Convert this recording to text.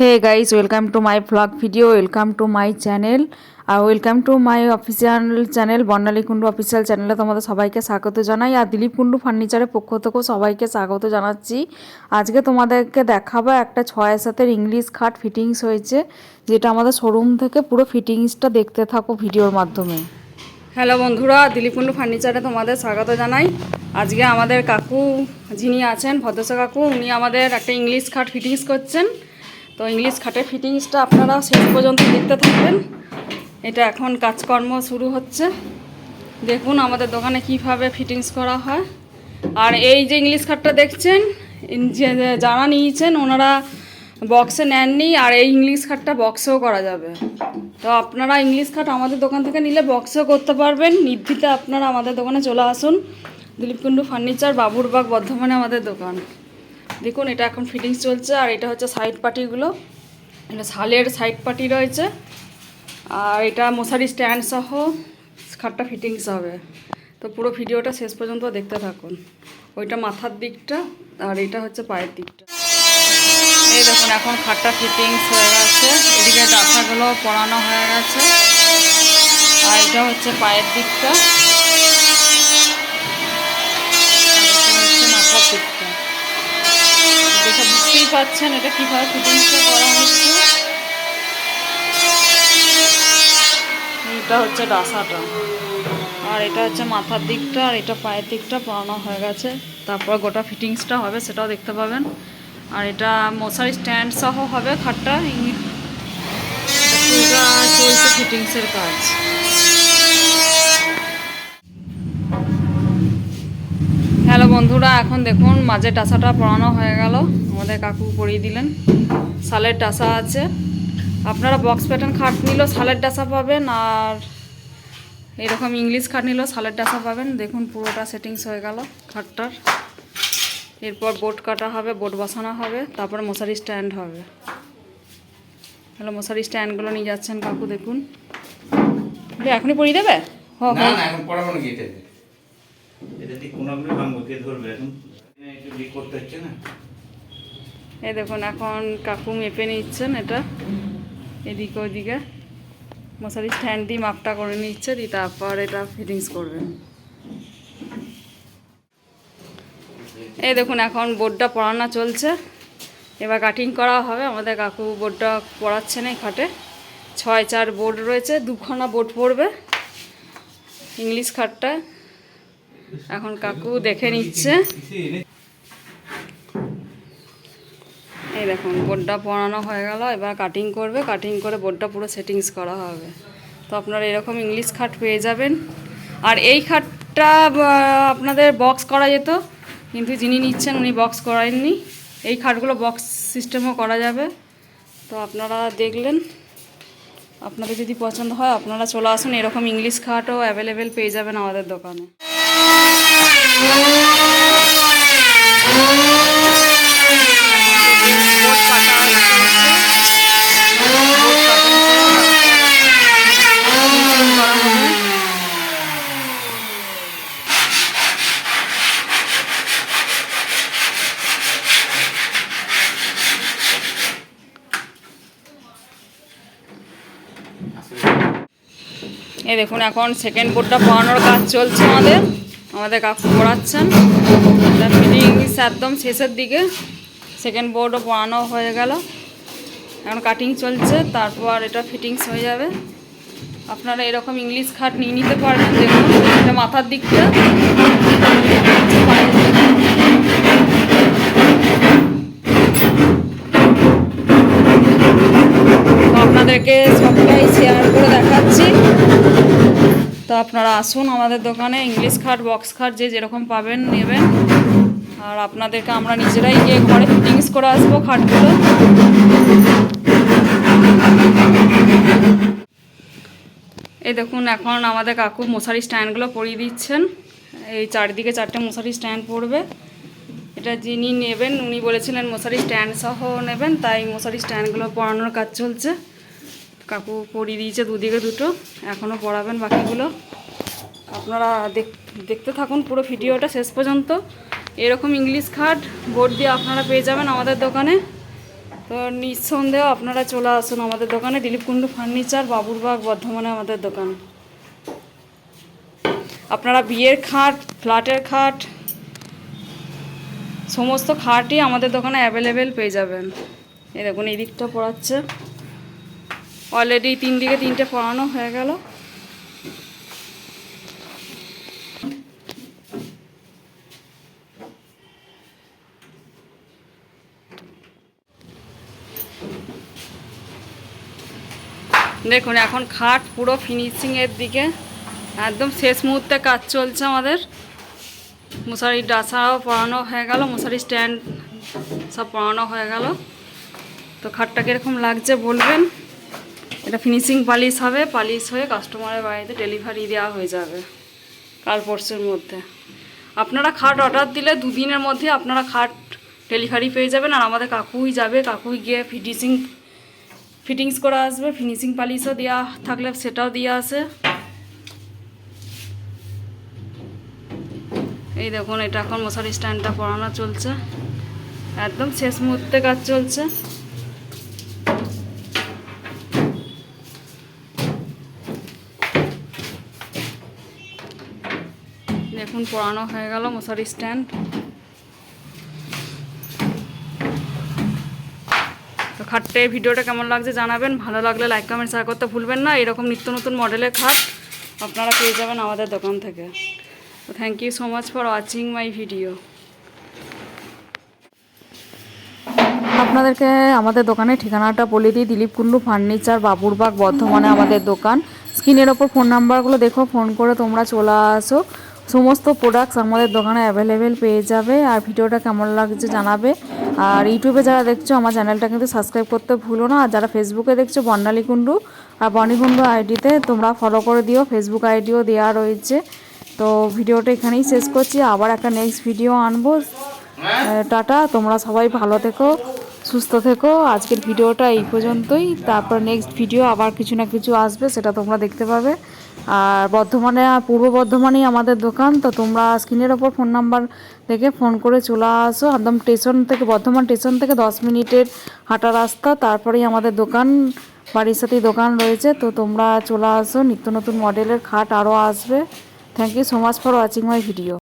Hey guys, welcome to my blog video welcome to my channel, R welcome to my official channel, Barnali Kundu official চ্যানেলে তোমাদের সবাইকে স্বাগত জানাই, আর দিলীপ কুণ্ডু ফার্নিচারের পক্ষ থেকেও সবাইকে স্বাগত জানাচ্ছি। আজকে তোমাদেরকে দেখাবো একটা ছয় সাতের ইংলিশ খাট ফিটিংস হয়েছে, যেটা আমাদের শোরুম থেকে পুরো ফিটিংসটা দেখতে থাকো ভিডিওর মাধ্যমে। হ্যালো বন্ধুরা, দিলীপ কুণ্ডু ফার্নিচারে তোমাদের স্বাগত জানাই। আজকে আমাদের কাকু যিনি আছেন, ভদ্রসা কাকু, উনি আমাদের একটা ইংলিশ খাট ফিটিংস করছেন। তো ইংলিশ খাটের ফিটিংসটা আপনারা শেষ পর্যন্ত দেখতে থাকবেন। এটা এখন কাজকর্ম শুরু হচ্ছে। দেখুন আমাদের দোকানে কীভাবে ফিটিংস করা হয়। আর এই যে ইংলিশ খাটটা দেখছেন যারা নিয়েছেন ওনারা বক্সে নেননি, আর এই ইংলিশ খাটটা বক্সেও করা যাবে। তো আপনারা ইংলিশ খাট আমাদের দোকান থেকে নিলে বক্সেও করতে পারবেন। নির্দ্বিতে আপনারা আমাদের দোকানে চলে আসুন। দিলীপ কুণ্ডু ফার্নিচার, বাবুরবাগ, বর্ধমানে আমাদের দোকান। দেখুন, এটা এখন ফিটিংস চলছে, আর এটা হচ্ছে সাইড পাটিগুলো। এটা শালের সাইড পাটি রয়েছে, আর এটা মশারি স্ট্যান্ড সহ খাটটা ফিটিংস হবে। তো পুরো ভিডিওটা শেষ পর্যন্ত দেখতে থাকুন। ওইটা মাথার দিকটা, আর এটা হচ্ছে পায়ের দিকটা। এই দেখুন, এখন খাটটা ফিটিংস হয়ে গেছে। এদিকে ডাসাগুলো পরানো হয়ে গেছে। আর এটা হচ্ছে পায়ের দিকটা আর এটা হচ্ছে মাথার দিকটা দেখে বুঝতেই পাচ্ছেন, এটা কীভাবে ফিটিংসটা করা হচ্ছে এটা হচ্ছে ডাসাটা। আর এটা হচ্ছে মাথার দিকটা, আর এটা পায়ের দিকটা পরানো হয়ে গেছে। তারপর গোটা ফিটিংসটা হবে, সেটাও দেখতে পাবেন। আর এটা মশারি স্ট্যান্ড সহ হবে খাটটা চলছে ফিটিংসের কাজ। বন্ধুরা এখন দেখুন মাঝে টাসাটা পরানো হয়ে গেল। আমাদের কাকু পরিয়ে দিলেন। শালের টাসা আছে। আপনারা বক্স প্যাটার্ন খাট নিলেও শালের টাসা পাবেন আর এরকম ইংলিশ খাট নিলেও শালের টাসা পাবেন। দেখুন পুরোটা সেটিংস হয়ে গেল খাটটার। এরপর বোট কাটা হবে বোট বসানো হবে তারপর মশারি স্ট্যান্ড হবে। হ্যালো মশারি স্ট্যান্ডগুলো নিয়ে যাচ্ছেন কাকু দেখুন। এখনই পরিয়ে দেবে? হ না? এই দেখুন, এখন কাকু মেপে নিচ্ছেন এটা। এদিকে ওদিকে মশারি স্ট্যান্ড দিয়ে মাপটা করে নিচ্ছে, দিয়ে তারপর এটা ফিটিংস করবেন এই দেখুন, এখন বোর্ডটা পড়ানো চলছে। এবার কাটিং করা হবে। আমাদের কাকু বোর্ডটা পড়াচ্ছেন এই খাটে। ছয়, চার বোর্ড রয়েছে, দুখানা বোর্ড পড়বে। ইংলিশ খাটটা এখন কাকু দেখে নিচ্ছে। এই দেখুন, বোর্ডটা পরানো হয়ে গেল, এবার কাটিং করবে। কাটিং করে বোর্ডটা পুরো সেটিংস করা হবে। তো আপনারা এরকম ইংলিশ খাট পেয়ে যাবেন। আর এই খাটটা আপনাদের বক্স করা যেত, কিন্তু যিনি নিচ্ছেন উনি বক্স করায়নি। এই খাটগুলো বক্স সিস্টেমও করা যাবে। তো আপনারা দেখলেন। আপনাদের যদি পছন্দ হয়, আপনারা চলে আসুন, এরকম ইংলিশ খাটও অ্যাভেলেবেল পেয়ে যাবেন আমাদের দোকানে বোর্ড কাটা হচ্ছে। বোর্ড কাটা finishing করা হবে। এই দেখুন এখন সেকেন্ড বোর্ডটা পড়ানোর কাজ চলছে আমাদের। আমাদের কাকু পড়াচ্ছেন। ফিটিংস একদম শেষের দিকে। সেকেন্ড বোর্ডও পড়ানো হয়ে গেল। এখন কাটিং চলছে, তারপর এটা ফিটিংস হয়ে যাবে। আপনারা এরকম ইংলিশ খাট নিয়ে নিতে পারবেন, দেখুন, এটা মাথার দিকটা। আপনাদেরকে সবটাই শেয়ার করে দেখাচ্ছি। তো আপনারা আসুন আমাদের দোকানে, ইংলিশ খাট, বক্স খাট, যে যেরকম পাবেন নেবেন। আর আপনাদেরকে আমরা নিজেরাই গিয়ে ঘরে ফিটিংস করে আসব খাটগুলো। এই দেখুন, এখন আমাদের কাকু মশারি স্ট্যান্ডগুলো পরিয়ে দিচ্ছেন। এই চারদিকে চারটে মশারি স্ট্যান্ড পড়বে। এটা যিনি নেবেন, উনি বলেছিলেন মশারি স্ট্যান্ড সহ নেবেন, তাই মশারি স্ট্যান্ডগুলো পরানোর কাজ চলছে। কাকু পরিয়ে দিয়েছে দুদিকে দুটো এখনও পড়াবেন বাকিগুলো। আপনারা দেখ দেখতে থাকুন পুরো ভিডিওটা শেষ পর্যন্ত। এরকম ইংলিশ খাট বোর্ড দিয়ে আপনারা পেয়ে যাবেন আমাদের দোকানে। তো নিঃসন্দেহ আপনারা চলে আসুন আমাদের দোকানে দিলীপ কুণ্ডু ফার্নিচার, বাবুরবাগ, বর্ধমানে আমাদের দোকান। আপনারা বিয়ের খাট, ফ্ল্যাটের খাট, সমস্ত খাটই আমাদের দোকানে অ্যাভেলেবেল পেয়ে যাবেন। এই দেখুন, এই দিকটা পড়াচ্ছে। অলরেডি তিন দিকে তিনটে পড়ানো হয়ে গেল। দেখুন, এখন খাট পুরো ফিনিশিংয়ের দিকে। একদম শেষ মুহূর্তে কাজ চলছে আমাদের। মশারির ডাসাও পড়ানো হয়ে গেল মশারি স্ট্যান্ড সব পড়ানো হয়ে গেল। তো খাটটা কীরকম লাগছে বলবেন? এটা ফিনিশিং পালিশ হবে পালিশ হয়ে কাস্টমারের বাড়িতে ডেলিভারি দেওয়া হয়ে যাবে কাল পরশুর মধ্যে। আপনারা খাট অর্ডার দিলে দুদিনের মধ্যে আপনারা খাট ডেলিভারি পেয়ে যাবেন আর আমাদের কাকুই যাবে, কাকুই গিয়ে ফিটিসিং ফিটিংস করে আসবে ফিনিশিং পালিশও দেওয়া থাকলে সেটাও দিয়ে আসে। এই দেখুন, এটা এখন মশারি স্ট্যান্ডটা পরানো চলছে। একদম শেষ মুহূর্তে কাজ চলছে। দেখুন পরানো হয়ে গেল, মশারি স্ট্যান্ড তো খাটে ভিডিওটা কেমন লাগছে জানাবেন, ভালো লাগলে লাইক কমেন্ট শেয়ার করতে ভুলবেন না। এরকম নিত্য নতুন মডেলের খাট আপনারা পেয়ে যাবেন আমাদের দোকান থেকে। তো thank you so much for watching my video আপনাদেরকে আমাদের দোকানের ঠিকানাটা বলে দিই দিলীপ কুণ্ডু ফার্নিচার, বাবুরবাগ, বর্ধমানে আমাদের দোকান। স্ক্রিনের ওপর ফোন নাম্বারগুলো দেখো ফোন করে তোমরা চলে আসো। সমস্ত প্রোডাক্টস আমাদের দোকানে অ্যাভেলেবেল পেয়ে যাবে। আর ভিডিওটা কেমন লাগছে জানাবে। আর ইউটিউবে যারা দেখছ আমার চ্যানেলটা কিন্তু সাবস্ক্রাইব করতে ভুলো না। আর যারা ফেসবুকে দেখছ বর্ণালী কুণ্ডু আর বর্ণিকুণ্ডু আইডিতে তোমরা ফলো করে দিও। ফেসবুক আইডিও দেওয়া রয়েছে। তো ভিডিওটা এখানেই শেষ করছি। আবার একটা নেক্সট ভিডিও আনব। টাটা। তোমরা সবাই ভালো থেকো সুস্থ থেকো। আজকের ভিডিওটা এই পর্যন্তই। তারপর নেক্সট ভিডিও আবার কিছু না কিছু আসবে সেটা তোমরা দেখতে পাবে। আর বর্ধমানে পূর্ব বর্ধমানেই আমাদের দোকান। তো তোমরা স্ক্রিনের ওপর ফোন নাম্বার দেখে ফোন করে চলে আসো। একদম স্টেশন থেকে, বর্ধমান স্টেশন থেকে দশ মিনিটের হাঁটা রাস্তা। তারপরেই আমাদের দোকান, বাড়ির সাথেই দোকান রয়েছে। তো তোমরা চলে আসো, নিত্য নতুন মডেলের খাট আরও আসবে। Thank you so much for watching my video